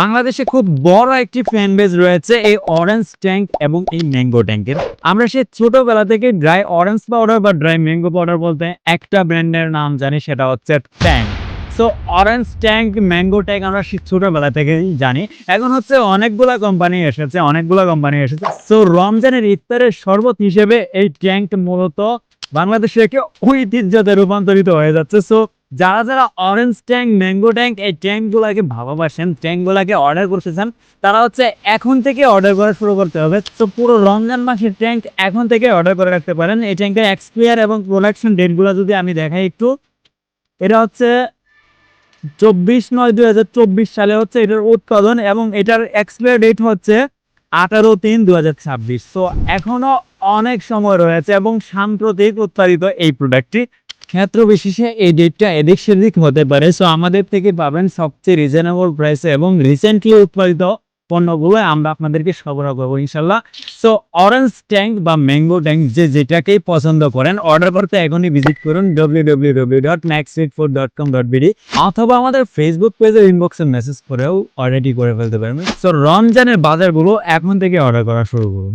বাংলাদেশে খুব বড় একটি ফ্যান বেজ রয়েছে এই অরেঞ্জ ট্যাঙ্ক এবং এই ম্যাঙ্গো ট্যাঙ্কের আমরা সেই ছোটবেলা থেকে ড্রাই অরেঞ্জ পাউডার বা ড্রাই ম্যাঙ্গো পাউডার বলতে একটা ব্র্যান্ডের নাম জানি, সেটা হচ্ছে Tang so orange Tang mango Tang আমরা ছোটবেলা থেকেই জানি। এখন হচ্ছে অনেকগুলা কোম্পানি এসেছে, অনেকগুলা কোম্পানি এসেছে। সো রমজানের ইফতারের শরবত হিসেবে এই ট্যাঙ্ক মূলত বাংলাদেশে ঐতিহ্যতে রূপান্তরিত হয়ে যাচ্ছে। সো যারা যারা অরেঞ্জ ট্যাঙ্ক ম্যাঙ্গো ট্যাঙ্ক এই ট্যাঙ্কগুলোকে ভালোবাসেন ট্যাঙ্কগুলোকে অর্ডার করতেছেন, তারা হচ্ছে এখন থেকে অর্ডার করা শুরু করতে হবে। তো পুরো রমজান মাসের ট্যাঙ্ক এখন থেকে অর্ডার করে রাখতে পারেন। এই ট্যাঙ্কের এক্সপায়ার এবং প্রোডাকশন ডেটগুলো যদি আমি দেখাই একটু, এটা হচ্ছে চব্বিশ নয় দুই হাজার চব্বিশ সালে হচ্ছে এটার উৎপাদন এবং এটার এক্সপায়ার ডেট হচ্ছে আঠারো তিন দু হাজার ছাব্বিশ। তো এখনও অনেক সময় রয়েছে এবং সাম্প্রতিক উৎপাদিত এই প্রোডাক্টটি ক্ষেত্র বিশেষে এই ডেটটা এদিক সেদিক হতে পারে। সো আমাদের থেকে পাবেন সবচেয়ে রিজনেবল প্রাইসে এবং রিসেন্টলি উৎপাদিত পণ্যগুলো আমরা আপনাদেরকে সরবরাহ করব ইনশাল্লাহ সো অরেঞ্জ ট্যাঙ্ক বা ম্যাঙ্গো ট্যাঙ্ক যে যেটাকেই পছন্দ করেন অর্ডার করতে এখনই ভিজিট করুন বিডি অথবা আমাদের ফেসবুক পেজের ইনবক্সে মেসেজ করেও অলরেডি করে ফেলতে পারবেন। সো রমজানের বাজারগুলো এখন থেকে অর্ডার করা শুরু করুন।